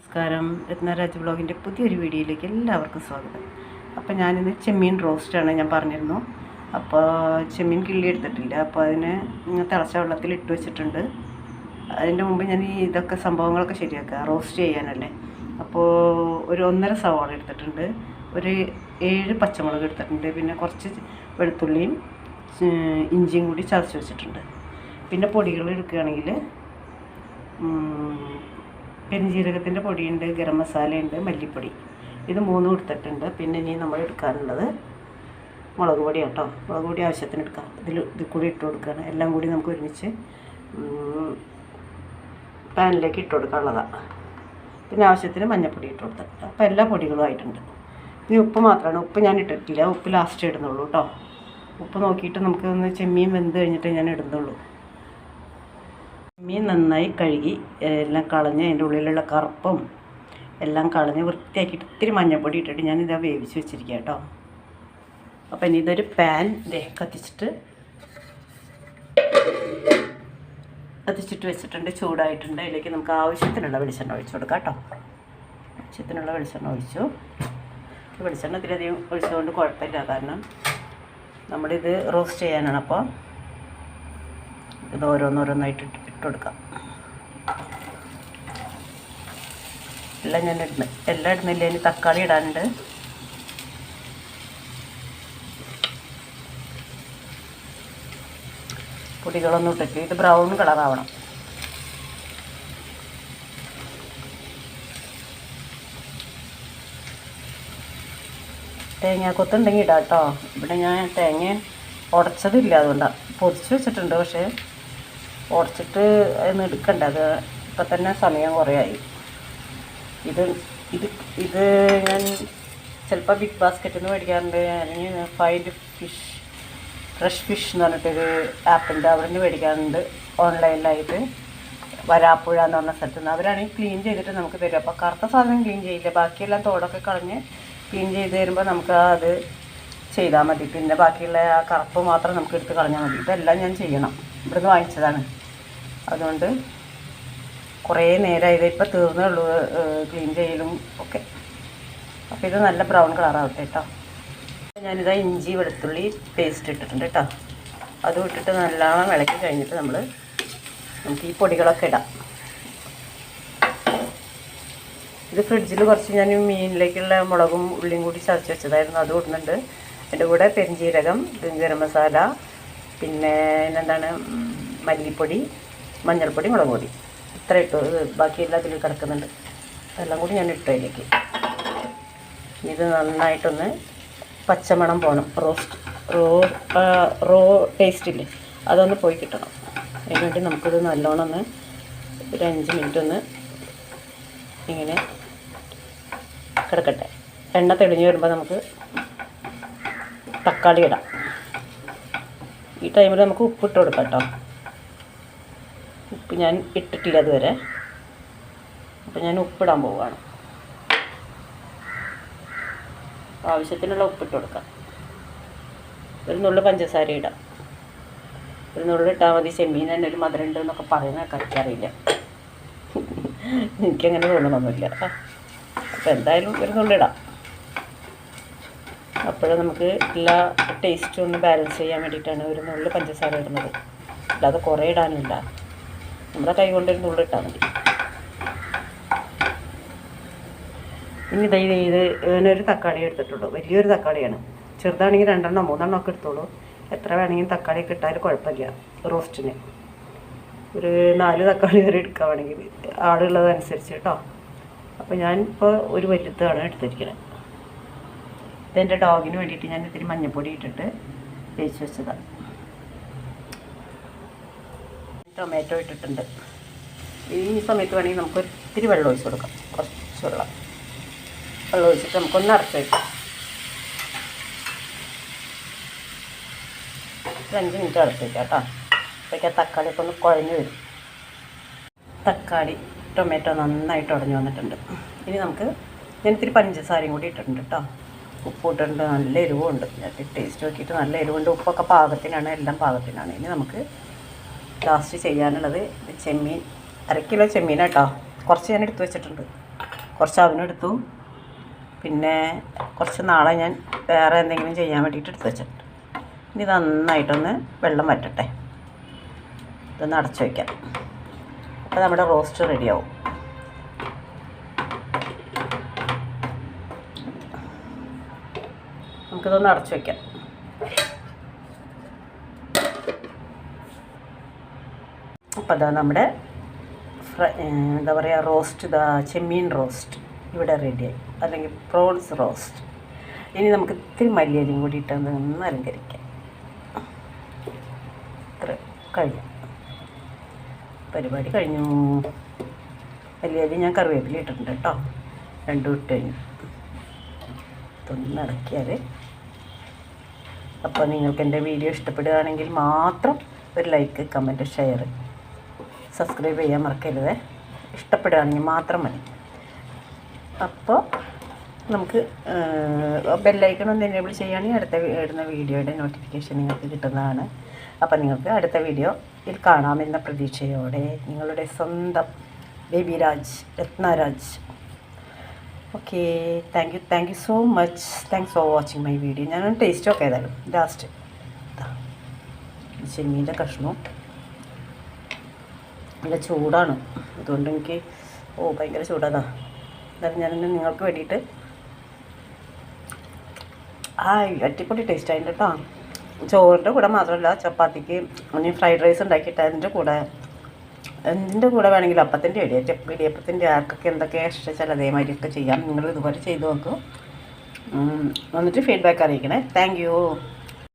നമസ്കാരം. രത്നരാജ് ബ്ലോഗിന്റെ പുതിയൊരു വീഡിയോയിലേക്ക് എല്ലാവർക്കും സ്വാഗതം. അപ്പോൾ ഞാനിന്ന് ചെമ്മീൻ റോസ്റ്റാണ് ഞാൻ പറഞ്ഞിരുന്നു. അപ്പോൾ ചെമ്മീൻ കിള്ളി എടുത്തിട്ടില്ല. അപ്പോൾ അതിനെ തിളച്ച വെള്ളത്തിൽ ഇട്ട് വെച്ചിട്ടുണ്ട്. അതിന്റെ മുമ്പ് ഞാൻ ഈ ഇതൊക്കെ സംഭവങ്ങളൊക്കെ ശരിയാക്കുക. റോസ്റ്റ് ചെയ്യാനല്ലേ. അപ്പോൾ ഒരു ഒന്നര സവാള എടുത്തിട്ടുണ്ട്. ഒരു ഏഴ് പച്ചമുളക് എടുത്തിട്ടുണ്ട്. പിന്നെ കുറച്ച് വെളുത്തുള്ളിയും ഇഞ്ചിയും കൂടി ചതച്ച് വെച്ചിട്ടുണ്ട്. പിന്നെ പൊടികൾ എടുക്കുകയാണെങ്കിൽ പെരുംജീരകത്തിന്റെ പൊടിയുണ്ട് ഗരം മസാലയുണ്ട് മല്ലിപ്പൊടി. ഇത് മൂന്നും എടുത്തിട്ടുണ്ട്. പിന്നെ ഇനി നമ്മൾ എടുക്കാനുള്ളത് മുളക് പൊടി കേട്ടോ. മുളക് പൊടി ആവശ്യത്തിന് എടുക്കാം. ഇതിൽ ഇതിൽ കൂടി ഇട്ട് കൊടുക്കുകയാണ്. എല്ലാം കൂടി നമുക്ക് ഒരുമിച്ച് പാനിലേക്ക് ഇട്ട് കൊടുക്കാനുള്ളതാണ് പിന്നെ ആവശ്യത്തിന് മഞ്ഞൾപ്പൊടി ഇട്ട് കൊടുത്തിട്ടുണ്ട്. അപ്പോൾ എല്ലാ പൊടികളും ആയിട്ടുണ്ട്. ഇനി ഉപ്പ് മാത്രമാണ്. ഉപ്പ് ഞാൻ ഇട്ടിട്ടില്ല. ഉപ്പ് ലാസ്റ്റ് ഇടുന്നുള്ളൂ കേട്ടോ. ഉപ്പ് നോക്കിയിട്ട് നമുക്ക് ഒന്ന് ചെമ്മീൻ വെന്ത് കഴിഞ്ഞിട്ട് ഞാൻ ഇടുന്നുള്ളൂ. മീൻ നന്നായി കഴുകി എല്ലാം കളഞ്ഞ് അതിന്റെ ഉള്ളിലുള്ള കറുപ്പും എല്ലാം കളഞ്ഞ് വൃത്തിയാക്കിയിട്ട് ഇത്തിരി മഞ്ഞൾപ്പൊടി ഇട്ടിട്ട് ഞാനിതാ വേവിച്ച് വെച്ചിരിക്കുക കേട്ടോ. അപ്പം ഇനി ഇതൊരു പാൻ ദേ കത്തിച്ചിട്ട് കത്തിച്ചിട്ട് വെച്ചിട്ടുണ്ട് ചൂടായിട്ടുണ്ട്. അതിലേക്ക് നമുക്ക് ആവശ്യത്തിനുള്ള വെളിച്ചെണ്ണ ഒഴിച്ചു കൊടുക്കാം കേട്ടോ. ആവശ്യത്തിനുള്ള വെളിച്ചെണ്ണ ഒഴിച്ചു. വെളിച്ചെണ്ണ ഇതിലധികം ഒഴിച്ചുകൊണ്ട് കുഴപ്പമില്ല. കാരണം നമ്മളിത് റോസ്റ്റ് ചെയ്യാനാണ് അപ്പോൾ ഇത് ഓരോന്നോരോന്നായിട്ട് ഇട്ട് ഇട്ട് കൊടുക്കാം എല്ലാം ഞാൻ ഇടുന്ന എല്ലാം ഇടുന്നില്ല ഇനി തക്കാളി ഇടാനുണ്ട്. പൊടികളൊന്നും ഇട്ടിട്ട് ഇത് ബ്രൗൺ കളറാവണം. തേങ്ങാക്കൊത്തുണ്ടെങ്കിൽ ഇടാം കേട്ടോ ഇവിടെ ഞാൻ തേങ്ങ ഉടച്ചതില്ല അതുകൊണ്ടാണ് പൊതിച്ച് വെച്ചിട്ടുണ്ട് പക്ഷേ ഉടച്ചിട്ട് അതൊന്നും എടുക്കണ്ട. അത് ഇപ്പം തന്നെ സമയം കുറേ ആയി ഇത് ഇത് ഇത് ഞാൻ ചിലപ്പോൾ ബിഗ് ബാസ്ക്കറ്റിൽ നിന്ന് മേടിക്കാറുണ്ട്. അല്ലെങ്കിൽ ഫൈൻഡ് ഫിഷ് ഫ്രഷ് ഫിഷ് എന്ന് പറഞ്ഞിട്ടൊരു ആപ്പുണ്ട് അവിടെ നിന്ന് മേടിക്കാറുണ്ട് ഓൺലൈനിലായിട്ട് വരാപ്പുഴ എന്ന് പറഞ്ഞ സ്ഥലത്ത് നിന്ന്. അവരാണെങ്കിൽ ക്ലീൻ ചെയ്തിട്ട് നമുക്ക് തരും. അപ്പോൾ കറുത്ത സാധനം ക്ലീൻ ചെയ്യില്ല. ബാക്കിയെല്ലാം തോടൊക്കെ കളഞ്ഞ് ക്ലീൻ ചെയ്ത് തരുമ്പോൾ നമുക്ക് അത് ചെയ്താൽ മതി. പിന്നെ ബാക്കിയുള്ള ആ കറുപ്പ് മാത്രം നമുക്ക് എടുത്ത് കളഞ്ഞാൽ മതി. ഇതെല്ലാം ഞാൻ ചെയ്യണം. ഇവിടുന്ന് വാങ്ങിച്ചതാണ്. അതുകൊണ്ട് കുറേ നേരമായി ഇപ്പം തീർന്നേ ഉള്ളൂ ക്ലീൻ ചെയ്യലും ഒക്കെ. അപ്പോൾ ഇത് നല്ല ബ്രൗൺ കളറാവട്ടെ കേട്ടോ ഞാനിതാ ഇഞ്ചി വെളുത്തുള്ളി പേസ്റ്റ് ഇട്ടിട്ടുണ്ട് കേട്ടോ അതും ഇട്ടിട്ട് നല്ലോണം വിളക്കി കഴിഞ്ഞിട്ട് നമ്മൾ നമുക്ക് ഈ പൊടികളൊക്കെ ഇടാം. ഇത് ഫ്രിഡ്ജിൽ കുറച്ച് ഞാൻ മീനിലേക്കുള്ള മുളകും ഉള്ളിയും കൂടി ചതച്ച് വെച്ചതായിരുന്നു അത് ഇടുന്നുണ്ട്. എന്റെ കൂടെ പെരിഞ്ജീരകം ഗരം മസാല പിന്നെ എന്താണ് മല്ലിപ്പൊടി മഞ്ഞൾപ്പൊടി മുളക് പൊടി. ഇത്ര ഇട്ടു. ഇത് ബാക്കിയെല്ലാം ഇതിൽ കിടക്കുന്നുണ്ട്. അതെല്ലാം കൂടി ഞാൻ ഇട്ടു അതിലേക്ക്. ഇത് നന്നായിട്ടൊന്ന് പച്ചമണം പോകണം റോസ്റ്റ് റോ റോ ടേസ്റ്റ് ടേസ്റ്റില്ലേ അതൊന്ന് പോയി കിട്ടണം. അതിനുവേണ്ടി നമുക്കിത് നല്ലോണം ഒന്ന് ഒരു അഞ്ച് മിനിറ്റ് ഒന്ന് ഇങ്ങനെ കിടക്കട്ടെ. എണ്ണ തെളിഞ്ഞ് വരുമ്പോൾ നമുക്ക് തക്കാളി ഇടാം. ഈ ടൈമിൽ നമുക്ക് ഉപ്പിട്ട് കൊടുക്കാം കേട്ടോ. ഉപ്പ് ഞാൻ ഇട്ടിട്ടില്ല അതുവരെ അപ്പോൾ ഞാൻ ഉപ്പിടാൻ പോവുകയാണ് ആവശ്യത്തിനുള്ള ഉപ്പിട്ട് കൊടുക്കാം. ഒരു നുള്ളു പഞ്ചസാര ഇടാം. ഒരു നുള്ളു ഇട്ടാൽ മതി. ചെമ്മീൻ തന്നെ ഒരു മധുരം ഉണ്ട് എന്നൊക്കെ പറയുന്ന കറിക്കറിയില്ല എനിക്കങ്ങനെ തോന്നണമൊന്നുമില്ല അപ്പോൾ എന്തായാലും ഒരു നുള്ളിടാം അപ്പോഴും നമുക്ക് എല്ലാ ടേസ്റ്റും ഒന്ന് ബാലൻസ് ചെയ്യാൻ വേണ്ടിയിട്ടാണ് ഒരു നുള്ളു പഞ്ചസാര ഇടുന്നത്. അല്ലാതെ കുറേ ഇടാനില്ല നമ്മുടെ കൈ കൊണ്ട് ഉള്ളിൽ ഇട്ടാൽ മതി. ഇനി ദൈ ഇത് ഒരു തക്കാളി എടുത്തിട്ടുള്ളൂ. വലിയൊരു തക്കാളിയാണ്. ചെറുതാണെങ്കിൽ രണ്ടെണ്ണം മൂന്നെണ്ണം ഒക്കെ എടുത്തോളൂ. എത്ര വേണമെങ്കിലും തക്കാളി ഇട്ടാൽ കുഴപ്പമില്ല. റോസ്റ്റിന്. ഒരു നാല് തക്കാളി വരെ എടുക്കുകയാണെങ്കിൽ ആളുള്ളതനുസരിച്ച് കേട്ടോ. അപ്പോൾ ഞാൻ ഒരു വലുതാണ് എടുത്തിരിക്കുന്നത് ഇതെന്റെ ഡോഗിന് വേണ്ടിയിട്ട് ഞാൻ ഇത്തിരി മഞ്ഞൾപ്പൊടി ഇട്ടിട്ട് തേച്ച് വെച്ചതാണ് ടൊമാറ്റോ ഇട്ടിട്ടുണ്ട്. ഈ സമയത്ത് വേണമെങ്കിൽ നമുക്ക് ഒത്തിരി വെള്ളം ഒഴിച്ച് കൊടുക്കാം. കുറച്ച് വെള്ളം. വെള്ളം ഒഴിച്ചിട്ട് നമുക്കൊന്ന് അടച്ച് വയ്ക്കാം ഒരു അഞ്ച് മിനിറ്റ് അടച്ച് വയ്ക്കാം കേട്ടോ. അപ്പോഴേക്കും തക്കാളി തക്കാളിയൊക്കെ ഒന്ന് കുഴഞ്ഞ് വരും. തക്കാളി ടൊമാറ്റോ നന്നായിട്ട് ഉടഞ്ഞു വന്നിട്ടുണ്ട്. ഇനി നമുക്ക് ഞാൻ ഇത്തിരി പഞ്ചസാരയും കൂടി ഇട്ടിട്ടുണ്ട് കേട്ടോ. ഉപ്പ് ഇട്ടിട്ടുണ്ട്. നല്ല എരിവുണ്ട്. ഞാൻ ടേസ്റ്റ് നോക്കിയിട്ട് നല്ല എരിവുണ്ട്. ഉപ്പൊക്കെ പാകത്തിനാണ്. എല്ലാം പാകത്തിനാണ്. ഇനി നമുക്ക് ലാസ്റ്റ് ചെയ്യാനുള്ളത് ചെമ്മീൻ അര കിലോ ചെമ്മീൻ കേട്ടോ കുറച്ച് ഞാൻ എടുത്തു വെച്ചിട്ടുണ്ട്. കുറച്ച് അവനെടുത്തു പിന്നെ കുറച്ച് നാളെ ഞാൻ വേറെ എന്തെങ്കിലും ചെയ്യാൻ വേണ്ടിയിട്ട് എടുത്തു വെച്ചിട്ടുണ്ട്. ഇനി നന്നായിട്ടൊന്ന് വെള്ളം വറ്റട്ടെ. ഇതൊന്ന് അടച്ചു വയ്ക്കാം അപ്പോൾ നമ്മുടെ റോസ്റ്റ് റെഡിയാവും. നമുക്കിതൊന്ന് അടച്ചു വയ്ക്കാം അപ്പോൾ അതാ നമ്മുടെ എന്താ പറയുക റോസ്റ്റ് ഇതാ ചെമ്മീൻ റോസ്റ്റ് ഇവിടെ റെഡിയായി. അല്ലെങ്കിൽ പ്രോൺസ് റോസ്റ്റ്. ഇനി നമുക്ക് ഇത്തിരി മല്ലിയരിയും കൂടി ഇട്ട് ഒന്ന് അലങ്കരിക്കാം. ഇത്ര കഴിഞ്ഞു. പരിപാടി കഴിഞ്ഞു. മല്ലിയരി ഞാൻ കറിവേപ്പില ഇട്ടിട്ടുണ്ട് കേട്ടോ. രണ്ടും ഇട്ട് കഴിഞ്ഞു. ഇതൊന്ന് അപ്പോൾ നിങ്ങൾക്ക് എന്റെ വീഡിയോ ഇഷ്ടപ്പെടുകയാണെങ്കിൽ മാത്രം ഒരു ലൈക്ക് കമന്റ് ഷെയർ സബ്സ്ക്രൈബ് ചെയ്യാൻ മറക്കരുത്. ഇഷ്ടപ്പെടുകയാണെങ്കിൽ മാത്രം മതി. അപ്പോൾ നമുക്ക് ബെല്ലൈക്കൺ ഒന്ന് എനേബിൾ ചെയ്യുകയാണെങ്കിൽ അടുത്ത ഇടുന്ന വീഡിയോയുടെ നോട്ടിഫിക്കേഷൻ നിങ്ങൾക്ക് കിട്ടുന്നതാണ്. അപ്പോൾ നിങ്ങൾക്ക് അടുത്ത വീഡിയോയിൽ കാണാമെന്ന പ്രതീക്ഷയോടെ നിങ്ങളുടെ സ്വന്തം Baby Raj Ratnaraj. Okay thank you thank you so much thanks for watching my video ഞാൻ ടേസ്റ്റ് ഒക്കെ ഏതായാലും. ലാസ്റ്റ് ചെമ്മീന്റെ കഷ്ണവും. നല്ല ചൂടാണ്. അതുകൊണ്ട് എനിക്ക് ഓ ഭയങ്കര ചൂടാതാ. എന്നാലും ഞാൻ നിങ്ങൾക്ക് വേണ്ടിയിട്ട് ആ അടിപൊളി ടേസ്റ്റ് ആയിട്ട് കേട്ടോ ചോറിന്റെ കൂടെ മാത്രമല്ല ചപ്പാത്തിക്ക് ഇനി ഫ്രൈഡ് റൈസ് ഉണ്ടാക്കിയിട്ട് അതിന്റെ കൂടെ എന്തിന്റെ കൂടെ വേണമെങ്കിലും അപ്പത്തിന്റെ ഇടിയറ്റ ഇടിയപ്പത്തിന്റെ ആർക്കൊക്കെ എന്തൊക്കെ ഇഷ്ടച്ചാൽ അതേമാതിരിയൊക്കെ ചെയ്യാം. നിങ്ങൾ ഇതുപോലെ ചെയ്ത് നോക്കൂ. വന്നിട്ട് ഫീഡ്ബാക്ക് അറിയിക്കണേ. താങ്ക്